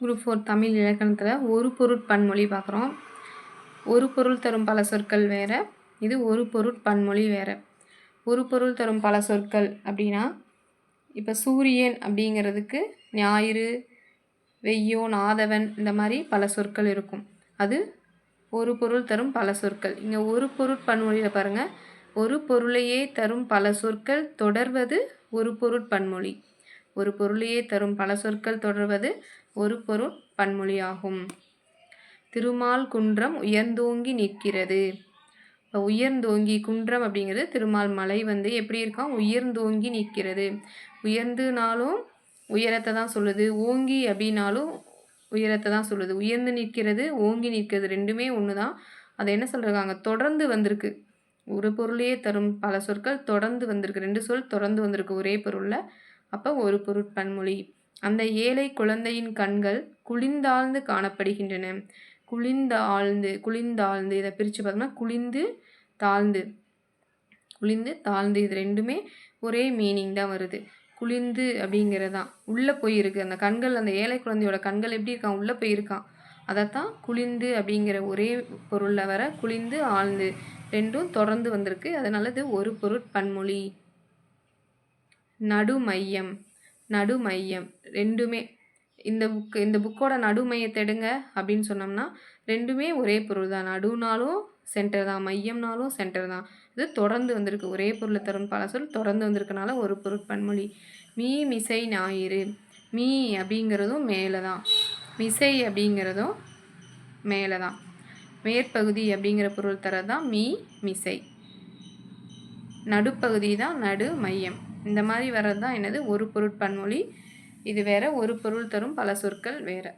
Group four Tamil இலக்கணத்தில் ஒரு பொருட்பன்மொழி பார்க்குறோம் ஒரு பொருள் தரும் பல சொற்கள் வேறு. இது ஒரு பொருட்பன்மொழி வேறு. ஒரு பொருள் தரும் பல சொற்கள் அப்படின்னா இப்போ சூரியன் அப்படிங்கிறதுக்கு ஞாயிறு வெய்யோன் ஆதவன் இந்த மாதிரி பல சொற்கள் இருக்கும். அது ஒரு பொருள் தரும் பல சொற்கள். இங்கே ஒரு பொருட்பன்மொழியில் பாருங்கள் ஒரு பொருளையே தரும் பல சொற்கள் தொடர்வது ஒரு பொருட்பன்மொழி ஒரு பொருளையே தரும் பல சொற்கள் தொடர்வது ஒரு பொருள் பன்மொழியாகும். திருமால் குன்றம் உயர்ந்தோங்கி நிற்கிறது. இப்போ உயர்ந்தோங்கி குன்றம் அப்படிங்கிறது திருமால் மலை வந்து எப்படி இருக்கான் உயர்ந்தோங்கி நிற்கிறது. உயர்ந்துனாலும் உயரத்தை தான் சொல்லுது. ஓங்கி அப்படின்னாலும் உயரத்தை தான் சொல்லுது. உயர்ந்து நிற்கிறது ஓங்கி நிற்கிறது ரெண்டுமே ஒன்று தான் அதை என்ன சொல்கிறாங்க தொடர்ந்து வந்திருக்கு. ஒரு பொருளையே தரும் பல சொற்கள் தொடர்ந்து வந்திருக்கு. ரெண்டு சொல் தொடர்ந்து வந்திருக்கு ஒரே பொருளில். அப்போ ஒரு பொருட்பன்மொழி அந்த ஏழை குழந்தையின் கண்கள் குளிர்ந்தாழ்ந்து காணப்படுகின்றன. குளிர்ந்தாழ்ந்து குளிர்ந்தாழ்ந்து இதை பிரித்து பார்த்தோம்னா குளிர்ந்து தாழ்ந்து. குளிர்ந்து தாழ்ந்து இது ரெண்டுமே ஒரே மீனிங் தான் வருது. குளிர்ந்து அப்படிங்கிறதான் உள்ளே போயிருக்கு. அந்த கண்கள் அந்த ஏழை குழந்தையோட கண்கள் எப்படி இருக்கான்? உள்ளே போயிருக்கான். அதைத்தான் குளிர்ந்து அப்படிங்கிற ஒரே பொருளில் வர குளிர்ந்து ஆழ்ந்து ரெண்டும் தொடர்ந்து வந்திருக்கு. அதனால இது ஒரு பொருட்பன்மொழி. நடுமையம். நடுமையம். ரெண்டுமே இந்த புக்கு இந்த புக்கோட நடுமையத்தை எடுங்க அப்படின்னு சொன்னோம்னா ரெண்டுமே ஒரே பொருள் தான். நடுனாலும் சென்டர் தான் மையம்னாலும் சென்டர் தான். இது தொடர்ந்து வந்திருக்கு. ஒரே பொருளை தரும் பல சொல் தொடர்ந்து வந்திருக்கனால ஒரு பொருள் பன்மொழி. மீ மிசை ஞாயிறு. மீ அப்படிங்கிறதும் மேலே தான். மிசை அப்படிங்கிறதும் மேலே தான். மேற்பகுதி அப்படிங்கிற பொருள் தரது தான் மீ மிசை. நடுப்பகுதி தான் நடு மையம் இந்த மாதிரி வர்றது தான் என்னது? ஒரு பொருட்பன்மொழி. இது வேற ஒரு பொருள் தரும் பல சொற்கள் வேறு.